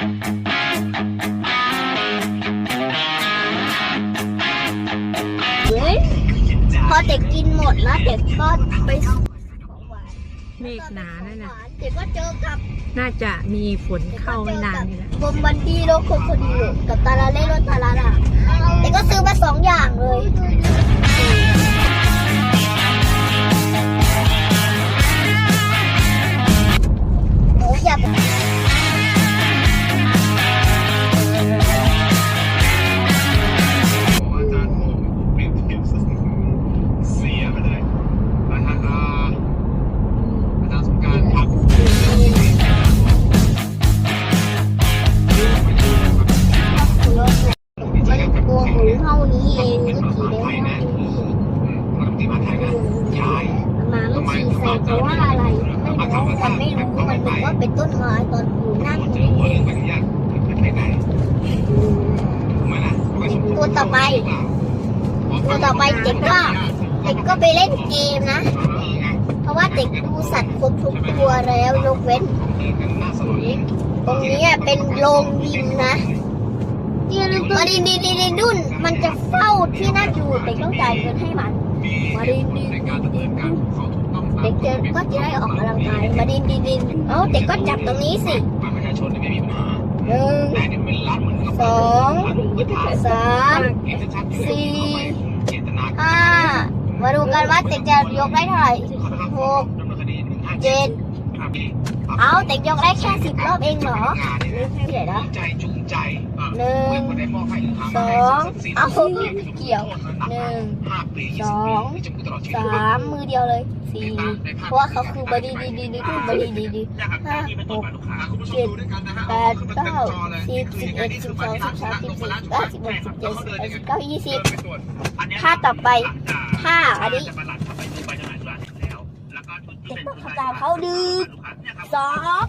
เฮ้ยพอเด็กกินหมดแล้วเด็กก็ไปเมฆหนานั่นนะเด็กก็เจอกับ น่าจะมีฝนเข้าไม่นานนี่แหละบอมบันดีโลโคโคดิโลกับตาลาเล่โรตาลาล่ะเด็กก็ซื้อมาสองอย่างเลย ตัวหมูเท่านี้เองก็ขี่ได้ไทยเท่านะนี้ปกติมาไทยนะยายมาไม่ขี่ใส่เพราะว่าอะไรไม่รู้มันไม่รู้มันบอกว่าเป็นต้นไม้ตอนอยู่นั่งเจนี่อหัวเรื่องใบอนุญาตขึ้นไปไหนถูกไหมล่ะตัวต่อไปตัวต่อไปเด็กก็เด็กก็ไปเล่นเกมนะ เพราะว่าเด็กดูสัตว์ครบทุกตัวแล้วยกเว้น ตรงนี้เป็นโรงยิมนะมาดินดินดินดินดุน มันจะเฝ้าที่นั่นอยู่เด็กต้องจ่ายเงินให้มันมาดินดินดินเด็กก็จะได้ออกกำลังกายมาดินดินดินเอ้าเด็กก็จับตรงนี้สิหนึ่งสองสามสี่ห้ามาดูกันว่าเด็กจะยกได้เท่าไหร่หกเจ็ด เอาเด็กยกได้แค่สิบรอบเองเหรอไม่ใช่นะหนึ่งสองเอาเกี่ยวหนึ่งสองสามมือเดียวเลยสี่เพราะว่าเขาคือบดีดีดีดีคือบดีดีดีห้าหกเจ็ดแปดเก้าสิบสิบเอ็ดสิบสองสิบสามสิบสี่สิบห้าสิบหกสิบเจ็ดสิบแปดสิบเก้ายี่สิบถ้าต่อไปถ้าอันนี้ จะต้องทำตามเขาดื้อสอง